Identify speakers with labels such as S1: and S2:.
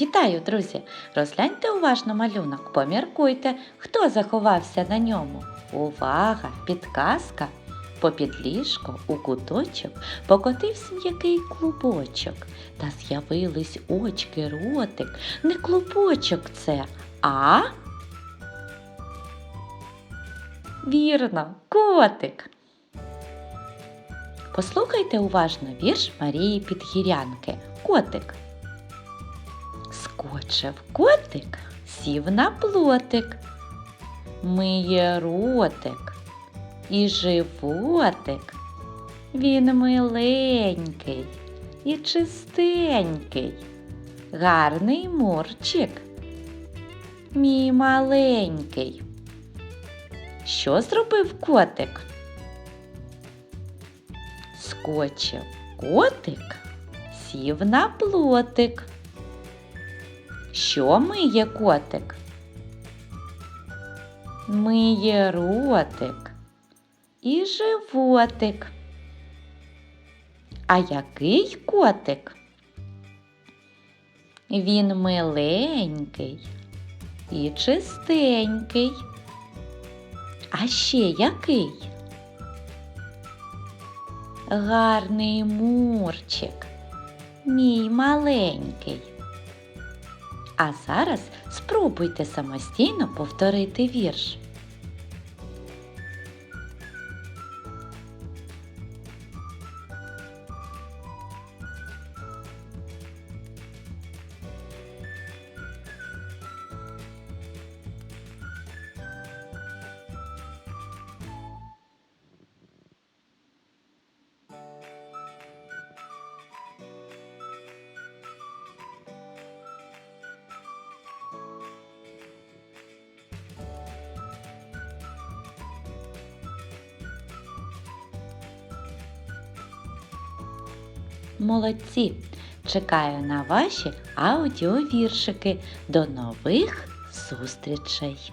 S1: Вітаю, друзі! Розгляньте уважно малюнок, поміркуйте, хто заховався на ньому. Увага! Підказка! Попід ліжко у куточок покотився м'який клубочок, та з'явились очки, ротик. Не клубочок це, а. Вірно, котик. Послухайте уважно вірш Марії Підгірянки. Котик. Скочив котик, сів на плотик, миє ротик і животик. Він миленький і чистенький, гарний мурчик, мій маленький. Що зробив котик? Скочив котик, сів на плотик. Що миє котик? Миє ротик і животик. А який котик? Він миленький і чистенький. А ще який? Гарний мурчик, мій маленький. А зараз спробуйте самостійно повторити вірш. Молодці! Чекаю на ваші аудіовіршики. До нових зустрічей!